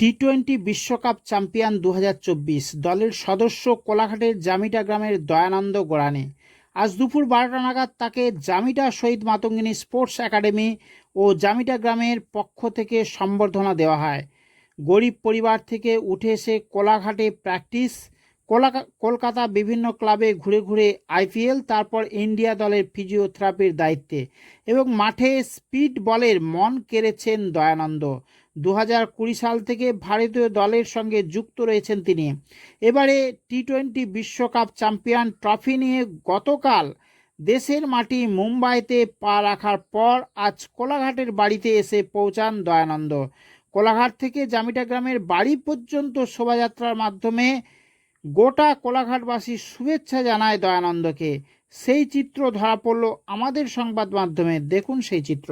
টি twenty বিশ্বকাপ champion দু হাজার চব্বিশ দলের সদস্য কোলাঘাটের জামিটা গ্রামের দয়ানন্দ গোড়ানে। আজ দুপুর বারোটা নাগাদ তাকে জামিটা শহীদ মাতঙ্গিনী স্পোর্টস একাডেমি ও জামিটা গ্রামের পক্ষ থেকে সম্বর্ধনা দেওয়া হয়। গরিব পরিবার থেকে উঠে এসে কোলাঘাটে প্র্যাকটিস, কোলাকা- কলকাতা বিভিন্ন ক্লাবে ঘুরে ঘুরে আইপিএল, তারপর ইন্ডিয়া দলের ফিজিওথেরাপির দায়িত্বে এবং মাঠে স্পিড বলের মন কেড়েছেন দয়ানন্দ। দু হাজার কুড়ি সাল থেকে ভারতীয় দলের সঙ্গে যুক্ত রয়েছেন তিনি। এবারে টি টোয়েন্টি বিশ্বকাপ চ্যাম্পিয়ন ট্রফি নিয়ে গতকাল দেশের মাটি মুম্বাইতে পা রাখার পর আজ কোলাঘাটের বাড়িতে এসে পৌঁছান দয়ানন্দ। কোলাঘাট থেকে জামিটা গ্রামের বাড়ি পর্যন্ত শোভাযাত্রার মাধ্যমে গোটা কোলাঘাটবাসী শুভেচ্ছা জানায় দয়ানন্দকে। সেই চিত্র ধরা পড়ল আমাদের সংবাদ মাধ্যমে। দেখুন সেই চিত্র।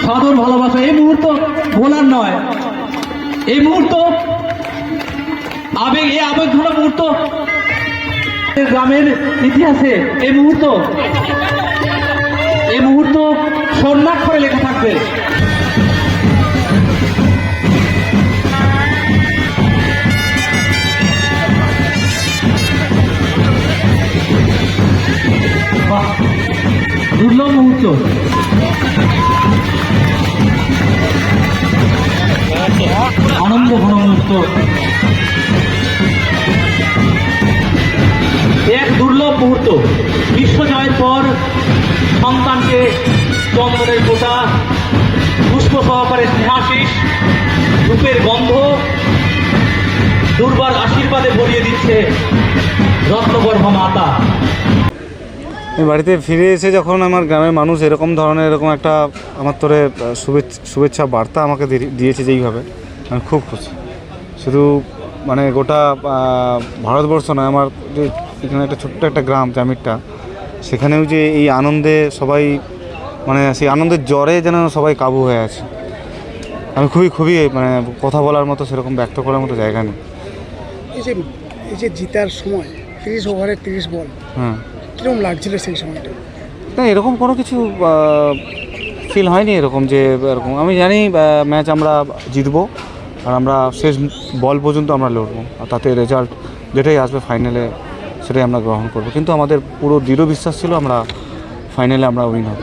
সাদর ভালোবাসা, এই মুহূর্ত বলার নয়। এই মুহূর্ত, আবেগ, এই আবেগ ঘন মুহূর্ত গ্রামের ইতিহাসে, এই মুহূর্ত এই মুহূর্ত স্বর্ণাক্ষরে লেখা থাকবে। দুর্লভ মুহূর্ত। আনন্দ ঘন মুহূর্ত এক দুর্লভ মুহূর্ত। বিশ্ব জয়ের পর সন্তানকে চন্দনের গোটা পুষ্প সহকারে স্নেহাশিস রূপের গন্ধ দুর্বার আশীর্বাদে ভরিয়ে দিচ্ছে রত্নগর্ভ মাতা। বাড়িতে ফিরে এসে যখন আমার গ্রামের মানুষ এরকম ধরনের এরকম একটা আমার তোরে শুভেচ্ছা শুভেচ্ছা বার্তা আমাকে দিয়েছে যেইভাবে আমি খুব খুশি। শুধু মানে গোটা ভারতবর্ষ নয় আমার যে এখানে একটা ছোট্ট একটা গ্রাম জামিরটা সেখানেও যে এই আনন্দে সবাই মানে সেই আনন্দের জ্বরে যেন সবাই কাবু হয়ে আছে। আমি খুবই খুবই মানে কথা বলার মতো সেরকম ব্যক্ত করার মতো জায়গা নেই। এই যে এই যে জিতার সময় তিরিশ ওভারে তিরিশ বল হ্যাঁ। কীরকম লাগছিল সেই সময়টা? না, এরকম কোনো কিছু ফিল হয়নি এরকম যে এরকম। আমি জানি ম্যাচ আমরা জিতবো, আর আমরা শেষ বল পর্যন্ত আমরা লড়বো, আর তাতে রেজাল্ট যেটাই আসবে ফাইনালে সেটাই আমরা গ্রহণ করব। কিন্তু আমাদের পুরো দৃঢ় বিশ্বাস ছিল আমরা ফাইনালে আমরা উইন হব।